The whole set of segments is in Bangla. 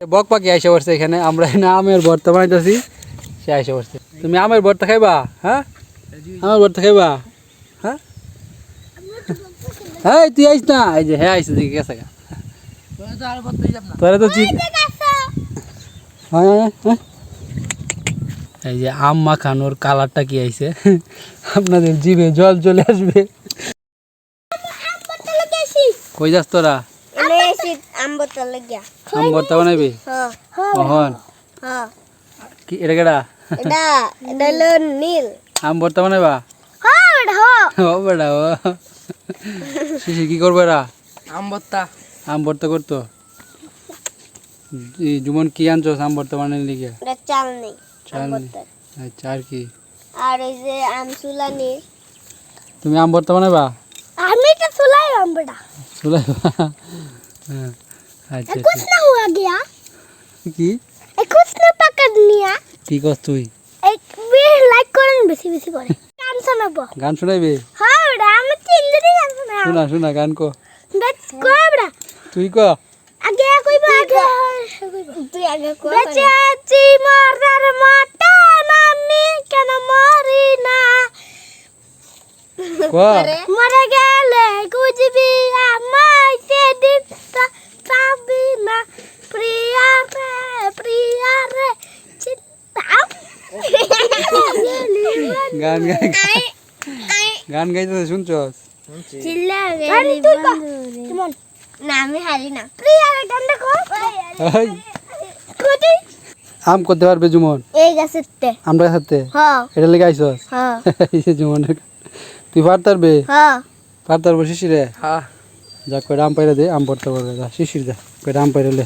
বক পাখি আইসা পড়ছে এখানে। আমরা এখানে আমের ভর্তা বানাইতেছি সে আইসা পড়ছে। তুমি আমের ভর্তা খাইবা? হ্যাঁ? আমের ভর্তা খাইবা? হ্যাঁ? হ্যাঁ তুই আইস না। এই যে হ্যাঁ আইসে দিকে গেছে। তোরা তো হ্যাঁ, হ্যাঁ। এই যে আম মাখানোর কালারটা কি আইছে আপনাদের জিভে জল চলে আসবে। কই যাস তোরা? লাগিয়া। আম ভর্তা বানাইবি হ্যাঁ মোহন। হ্যাঁ। কি এটা কেডা? এটা এটা হলো নীল। আম ভর্তা বানাইবা হ্যাঁ হ্যাঁ। ও বেটা ও। শিশি কি করবে এরা? আম ভর্তা। করতো? জুমন কি আনছো আম ভর্তা বানাই লিগে? এটা চাল নেই চাল নেই। আচ্ছা আর কি? আর ওই যে আম চুলানি। তুমি আম ভর্তা বানাইবা আমি তো চুলাই আম্বটা চুলাইবা হ্যাঁ। আচ্ছা कुछ ना हुआ गया ঠিক। কি ए कुछ ना पकड़ लिया কি কর তুই एक भी लाइक করেন বেশি বেশি করে গান শোনাবো গান শোনাইবে হ্যাঁ বেটা আমি তিন দিনই গান শোনাবো শোনা শোনা গান কো বেশ কয় বেটা তুই ক আগে কইবা আগে তুই আগে কই বেঁচে আছি মরার মাটা আমি কেন মরি না ক মরে গেলে খুঁজবি আমায় সেদিন তা- পাবি না প্রিয়া রে প্রিয়া রে চিন্তা গান গাই গান গাইতে শুনছস চিল্লা গেলি বন্ধু না আমি হারি না প্রিয়া রে গান দেখো এই, কোটি আম করতে পারবে জুমন এই গাছেতে আমরা সাথে হ্যাঁ এটা লেগে হ্যাঁ এই জুমনের তুই পারতারবে হ্যাঁ পারতারবে শিশিরে? হ্যাঁ যা কয়টা আম পাইরা দে আম পড়তে পারবে যা শিশির যা কয়টা আম পাইরা লে।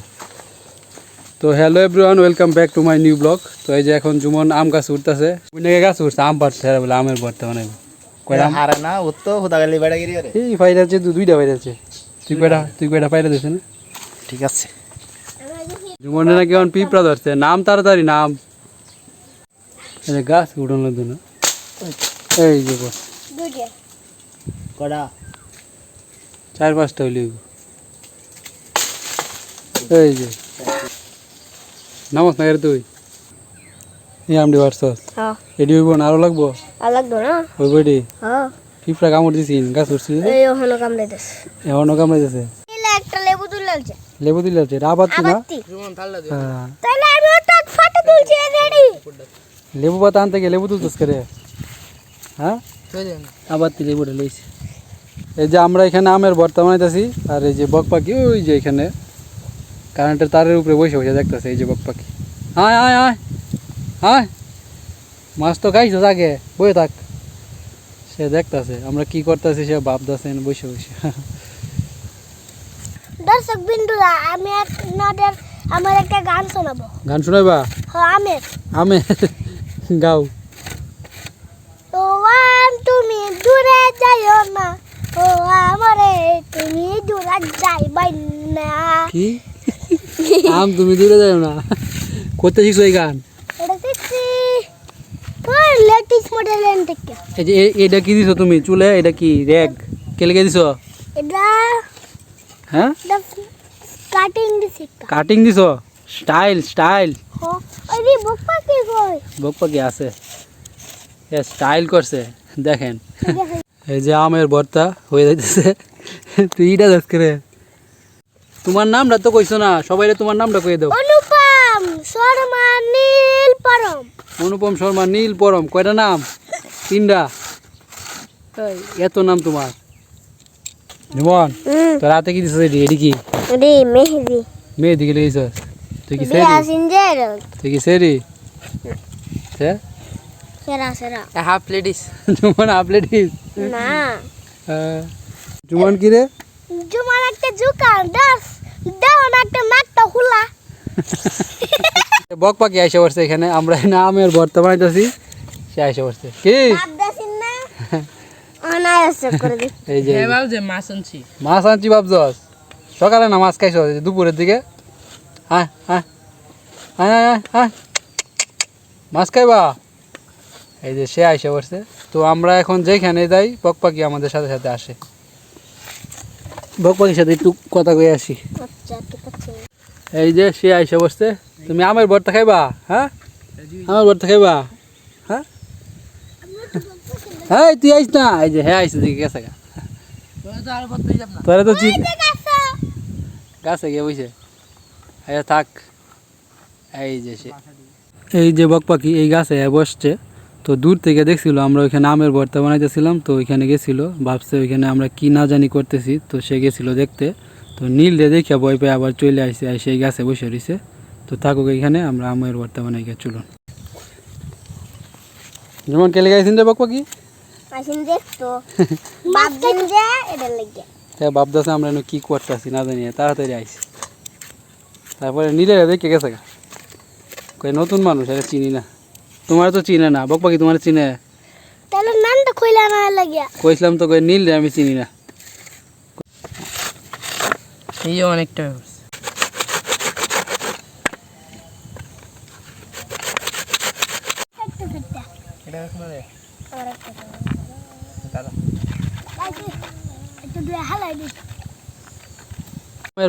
তো hello everyone welcome back to my new blog তো এই যে এখন জুমন আম গাছ উঠতেছে। উঠে গাছ উঠছে আম পাড়ছে আর বলে আমের ভর্তা বানাইবো। কয়টা হারে না ও তো হুদা গেলি বেড়া এই পাইরা আছে দুইটা পাইরা আছে। তুই কয়টা তুই কয়টা পাইরা দিছে না? ঠিক আছে। জুমনে নাকি এখন পিঁপড়া ধরছে। নাম তাড়াতাড়ি নাম। এই গাছ উঠানো লাগতো না এই যে কড়া চার পাঁচটা হইলে। এই যে। নামস না তুই এই আমডি পারছস হ্যাঁ। এডি হইব না আরও লাগবো? না? হইব এডি? হ্যাঁ। পিঁপড়া কামড় দিছিন গাছ উঠছি এই ওখানে কামড়ে দেশ এখনও এলা একটা লেবু তুলছে লেবু দিলে হচ্ছে রাবাতি না? হ্যাঁ। তাহলে আমি ওটা ফাটা তুলছি রেডি লেবু পাতা আনতে গিয়ে লেবু তুলতেস করে হ্যাঁ? তুই আবার তুই লেবুটা লইছি। এই যে আমরা এখানে আমের ভর্তা বানাইতেছি আর এই যে বক পাখি ওই যে এখানে কারেন্টের তারের উপরে বসে বসে দেখতেছে এই যে বক পাখি। আয় আয় আয় আয় মাছ তো খাইছস আগে বয়ে থাক। সে দেখতাছে আমরা কি করতেছি সে ভাবতেছে বসে বসে। দর্শক বিন্দুরা আমি আপনাদের আমার একটা গান শোনাবো। গান শোনাইবা? হ্যাঁ আমি আমে গাও। আম তুমি দূরে যাইও না। ও আমারে তুমি দূরে যাইবাই না। কি? আম তুমি দূরে যাও না। করতে শিখছো এই গান? এটা দেখছি তোর লেটেস্ট মডেল এন থেকে। এই যে এ- এটা কি দিছো তুমি? চুলে? এটা কি? রেগ? কে লেগে দিছো? এটা হ্যাঁ? এটা কাটিং দিছি কাটিং দিছো? Style style. হ্যাঁ আরে বাপ্পা কি কই? বক পাখি আছে। এ স্টাইল করছে। দেখেন। এই যে আমের ভর্তা হয়ে যাইতেছে। তুই ইটা যাস করে তোমার নামটা তো কইছো না সবাই তোমার নামটা কয়ে দাও। অনুপম শর্মা নীল পরম অনুপম শর্মা নীল পরম কয়টা নাম? তিনটা। এই, এত নাম তোমার। জীবন হুম। তোর হাতে কি দিছিস এডি এডি কি? রে মেহেদি। মেয়ে দিকে লেগেছিস তুই কি সেরি? তুই কি সেরি? সে সেরা সেরা। হাফ লেডিস জুমন আপলে দিস না। জুমন কি রে? জুমার একটা জুকান দাস দাও একটা নাকটা খুলা বক পাখি আইসা পড়ছে এখানে আমরা না আমের ভর্তা বানাইতেছি সে আইসা পড়ছে। কি? ভাব দাসিন না? অনায়াসে করে দি এই যে মাছ আনছি। মাছ আনছি সকালে না মাছ খাইছ দুপুরের দিকে। হ্যাঁ হ্যাঁ হ্যাঁ হ্যাঁ হ্যাঁ মাছ খাইবা? এই যে সে আইসা পড়ছে। তো আমরা এখন যেখানে যাই বক পাখি আমাদের সাথে সাথে আসে। বক পাখির সাথে একটু কথা কয়ে আসি। আচ্ছা এই যে সে আইসে বসছে তুমি আমের ভর্তা খাইবা? হ্যাঁ? আমার ভর্তা খাইবা? হ্যাঁ? হ্যাঁ তুই আইস না। এই যে হ্যাঁ আইসে দিকে গেছে গা। তোরা তো চিন গাছে। গিয়ে বসে এই থাক। এই যে সে এই যে বক পাখি এই গাছে বসছে। তো দূর থেকে দেখছিল আমরা ওইখানে আমের ভর্তা বানাইতেছিলাম তো ওইখানে গেছিল ভাবছে ওইখানে আমরা কি না জানি করতেছি তো সে গেছিল দেখতে তো নীল রে দেখে ভয় পেয়ে আবার চলে আসছে আর সেই গাছে বসে রয়েছে। তো থাকুক এখানে আমরা আমের ভর্তা বানাই গিয়ে চলুন। যেমন কেলে গাইছেন যে বক পাখি আসিন দেখতো বাপদিন যে এটা লাগে। হ্যাঁ ভাবতেছে আমরা কি করতেছি না জানি তাড়াতাড়ি আইসি তারপরে নীলে দেখে গেছে কই নতুন মানুষ এটা চিনি না। তোমার তো চিনে না বক পাখি তোমার চিনে। তাহলে নানটা কইলা না লাগিয়া। কইছিলাম তো কই নীল রে আমি চিনি না। এই যে অনেকটা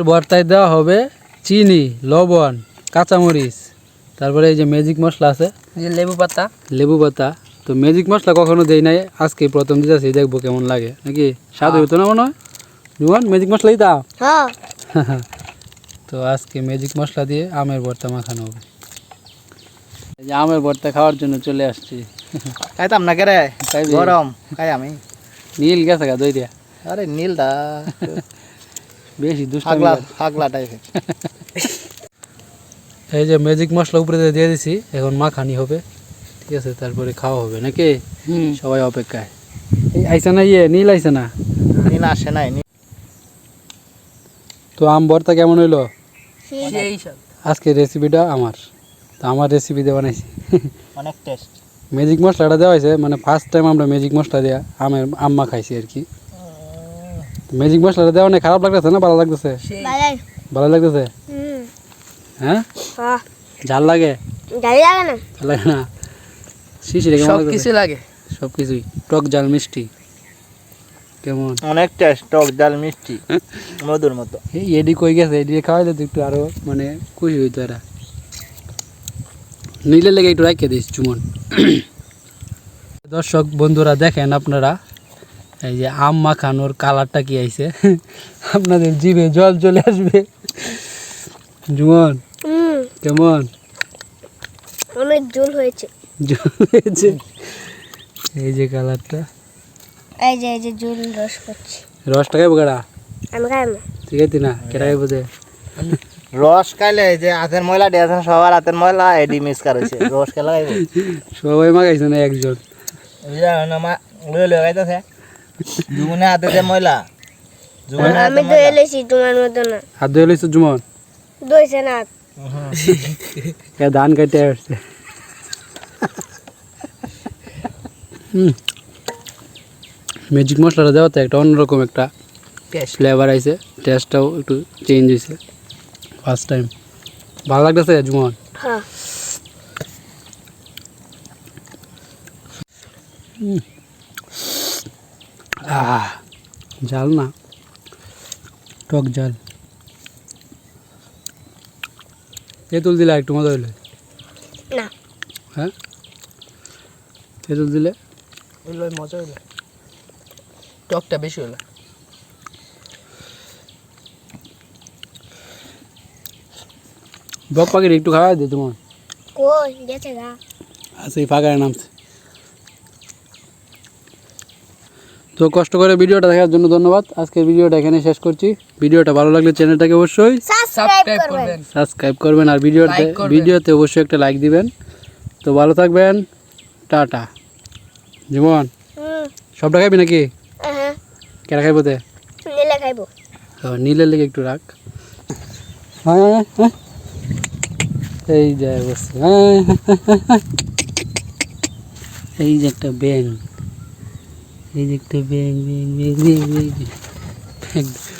ভর্তায় দেওয়া হবে চিনি লবণ কাঁচামরিচ তারপরে এই যে ম্যাজিক মশলা আছে। যে লেবু পাতা। লেবু পাতা। তো ম্যাজিক মশলা কখনো দেই নাই। আজকে প্রথম দিতেছি দেখব কেমন লাগে। নাকি স্বাদ হইতো না মনে হয়? জুয়ান ম্যাজিক মশলা দিতা হ্যাঁ। তো আজকে ম্যাজিক মশলা দিয়ে আমের ভর্তা মাখানো হবে। এই যে আমের ভর্তা খাওয়ার জন্য চলে আসছি। খাইতাম না কে রে? খাইবি? গরম খাই আমি। নীল গেছে গা দই দিয়া। আরে নীলদা বেশি দুষ্ট হাগলা হাগলা টাইপের এই যে ম্যাজিক মশলা উপরে দিয়ে দিছি এখন মাখানি হবে। ঠিক আছে তারপরে খাওয়া হবে নাকি? সবাই অপেক্ষায়। এই আইসে না ইয়ে নীল আইসে না? নীল আসে নাই তো আম ভর্তা কেমন হইল? আজকে রেসিপিটা আমার। তো আমার রেসিপি দিয়ে বানাইছি। অনেক টেস্ট ম্যাজিক মশলাটা দেওয়া হয়েছে মানে ফার্স্ট টাইম আমরা ম্যাজিক মশলা দেওয়া আমের আম্মা খাইছি আর কি। ম্যাজিক মশলাটা দেওয়া অনেক খারাপ লাগতেছে না ভালো লাগতেছে? ভালো লাগতেছে? হুম। হ্যাঁ? হ্যাঁ ঝাল লাগে? লাগে না? ভালো লাগে না? শিশিরে কেমন সব কিছু লাগে। সব কিছুই। টক জাল মিষ্টি। কেমন? অনেক টেস্ট টক ডাল মিষ্টি। মধুর মতো। এই এডি কই গেছে? এডি খাওয়াইলে তো একটু আরও মানে খুশি হইতো এরা। নিলে লেগে একটু রাখিয়ে দিস চুমন। দর্শক বন্ধুরা দেখেন আপনারা এই যে আম মাখানোর কালারটা কি আইছে? আপনাদের জিভে জল চলে আসবে। জুমন কেমন? অনেক জল হয়েছে। জল হয়েছে? এই যে কালারটা। এই যে এই যে জল রস করছি। রসটা খাইবো কেডা? আমি খাই না। ঠিক আছে না? কেডা খাইবো যে? রস খাইলে যে হাতের ময়লা দিয়েছেন সবার হাতের ময়লা এডি মিস করেছে রস খেলা খাইব। সবাই মাখাইছে না একজন। খাইতেছে। জুমনে হাতে যে ময়লা জুমনে আমি তো এলেছি তোমার মতো না। হাত ধুয়ে জুমন? দইছে না এ ধান কেটে আসছে ম্যাজিক মশলাটা দেওয়াতে একটা অন্যরকম একটা টেস্ট ফ্লেভার আইছে টেস্টটাও একটু চেঞ্জ হয়েছে ফার্স্ট টাইম ভালো লাগতেছে জুমন হ্যাঁ আহ জাল না টক জাল তেঁতুল দিলে একটু মজা হইলে? না। হ্যাঁ? তেঁতুল দিলে? হইল মজা হইলে। টকটা বেশি হলো বক পাখির একটু খাওয়া দে তোমার। কই গেছে গা? আচ্ছা এই ফাঁকায় নামছে। তো কষ্ট করে ভিডিওটা দেখার জন্য ধন্যবাদ। আজকের ভিডিওটা এখানে শেষ করছি। ভিডিওটা ভালো লাগলে চ্যানেলটাকে অবশ্যই সাবস্ক্রাইব করবেন। সাবস্ক্রাইব করবেন আর ভিডিওতে ভিডিওতে অবশ্যই একটা লাইক দিবেন। তো ভালো থাকবেন। টাটা। জীবন হুম। সবটা খাইবি নাকি? হ্যাঁ কেরা খাইবো তে? নিলে খাইবো। নীলের লেগে একটু রাখ হ্যাঁ, হ্যাঁ, হ্যাঁ। এই যে বসছে হ্যাঁ, হ্যাঁ। এই যে একটা ব্যাং এই দেখতে একটা ব্যাং ব্যাং ব্যাং ব্যাং ব্যাং ব্যাং।